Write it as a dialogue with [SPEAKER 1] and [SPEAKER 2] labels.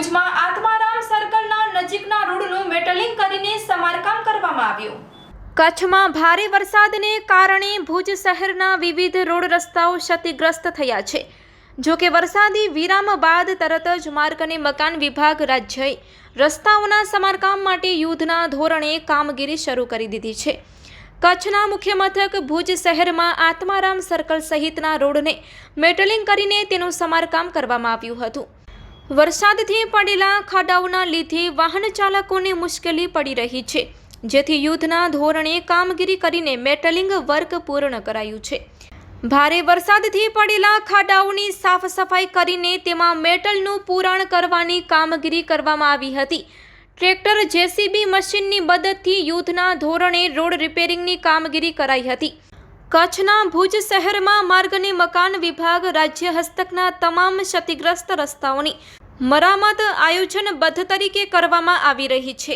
[SPEAKER 1] ભુજમાં આત્મારામ સર્કલના નજીકના રોડનું મેટલિંગ કરીને સમારકામ કરવામાં આવ્યું. કચ્છમાં ભારે વરસાદને કારણે ભુજ શહેરના વિવિધ રોડ રસ્તાઓ ક્ષતિગ્રસ્ત થયા છે. જો કે વરસાદી વિરામ બાદ તરત જ માર્ગ અને મકાન વિભાગ રાજ્યએ રસ્તાઓના સમારકામ માટે યુદ્ધના ધોરણે કામગીરી શરૂ કરી દીધી છે. કચ્છના મુખ્ય મથક ભુજ શહેરમાં આત્મારામ સર્કલ સહિતના રોડને મેટલિંગ કરીને તેનું સમારકામ કરવામાં આવ્યું હતું. વરસાદથી પડેલા ખાડાઓના લીધે વાહન ચાલકોને મુશ્કેલી પડી રહી છે. જેથી યુદ્ધના ધોરણે કામગીરી કરીને મેટલિંગ વર્ક પૂર્ણ કરાયું છે. ભારે વરસાદથી પડેલા ખાડાઓની સાફ સફાઈ કરીને તેમાં મેટલનું પૂરણ કરવાની કામગીરી કરવામાં આવી હતી. ટ્રેક્ટર જેસીબી મશીનની મદદથી યુદ્ધના ધોરણે રોડ રિપેરિંગની કામગીરી કરાઈ હતી. કચ્છના ભુજ શહેરમાં માર્ગ અને મકાન વિભાગ રાજ્ય હસ્તકના તમામ ક્ષતિગ્રસ્ત રસ્તાઓની મરામત આયોજનબદ્ધ તરીકે કરવામાં આવી રહી છે.